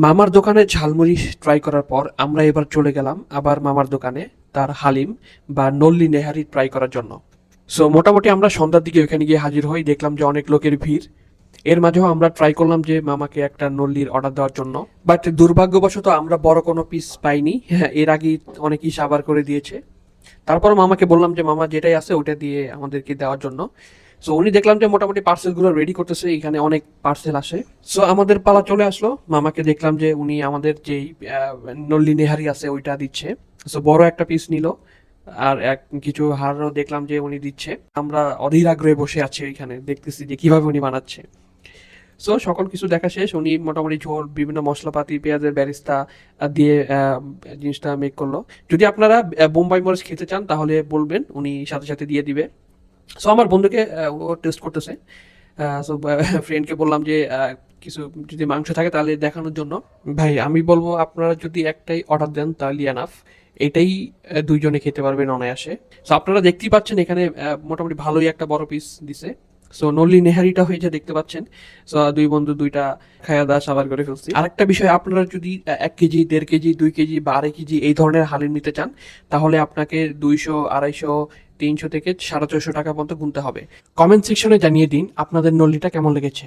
মামার দোকানে ঝালমুড়ি ট্রাই করার পর আমরা এবার চলে গেলাম আবার মামার দোকানে তার হালিম বা নল্লি নেহারি ট্রাই করার জন্য। সো মোটামুটি আমরা সন্ধ্যার দিকে ওখানে গিয়ে হাজির হই দেখলাম যে অনেক লোকের ভিড়। এর মাঝেও আমরা ট্রাই করলাম যে মামাকে একটা নল্লির অর্ডার দেওয়ার জন্য। বাট দুর্ভাগ্যবশত আমরা বড় কোনো পিস পাইনি। হ্যাঁ, এর আগেই অনেকেই সাবার করে দিয়েছে। তারপর মামাকে বললাম যে মামা যেটাই আছে ওটা দিয়ে আমাদেরকে দেওয়ার জন্য। সো উনি দেখলাম যে মোটামুটি পার্সেলগুলো রেডি করতেছে, এখানে অনেক পার্সেল আসে। সো আমাদের পালা চলে আসলো। মামাকে দেখলাম যে উনি আমাদের যেই নল্লি নেহারি আছে, ওইটা দিচ্ছে। সো বড় একটা পিস নিল, আর এক কিছু হারও দেখলাম যে উনি দিচ্ছে। আমরা অধীর আগ্রহে বসে আছি এখানে, দেখতেছি যে কীভাবে উনি বানাচ্ছে। সো সকল কিছু দেখা শেষ। উনি মোটামুটি ঝোল, বিভিন্ন মশলাপাতি, পেঁয়াজের ব্যারিস্তা দিয়ে জিনিসটা মেক করল। যদি আপনারা বোম্বাই মরিচ খেতে চান, তাহলে বলবেন, উনি সাথে সাথে দিয়ে দিবে। সো আমার বন্ধুকে ও টেস্ট করতেছে। সো ফ্রেন্ডকে বললাম যে কিছু যদি মাংস থাকে তাহলে দেখানোর জন্য। ভাই, আমি বলব আপনারা যদি একটাই অর্ডার দেন, তাহলে এনাফ এটাই দুইজনে খেতে পারবেন অনায়াসে। সো আপনারা দেখতেই পাচ্ছেন এখানে মোটামুটি ভালোই একটা বড় পিস দিছে। সো নল্লি নেহারিটা হয়েছে, দেখতে পাচ্ছেন। সো দুই বন্ধু দুইটা খায়া দাস আবার করে ফেলছি। আরেকটা বিষয়, আপনারা যদি এক কেজি, দেড় কেজি, দুই কেজি বা আড়াই কেজি এই ধরনের হালিম নিতে চান, তাহলে আপনাকে দুইশো, আড়াইশো, তিনশো থেকে সাড়ে ছয়শো টাকা পর্যন্ত গুনতে হবে। কমেন্ট সেকশনে জানিয়ে দিন আপনাদের নল্লিটা কেমন লেগেছে।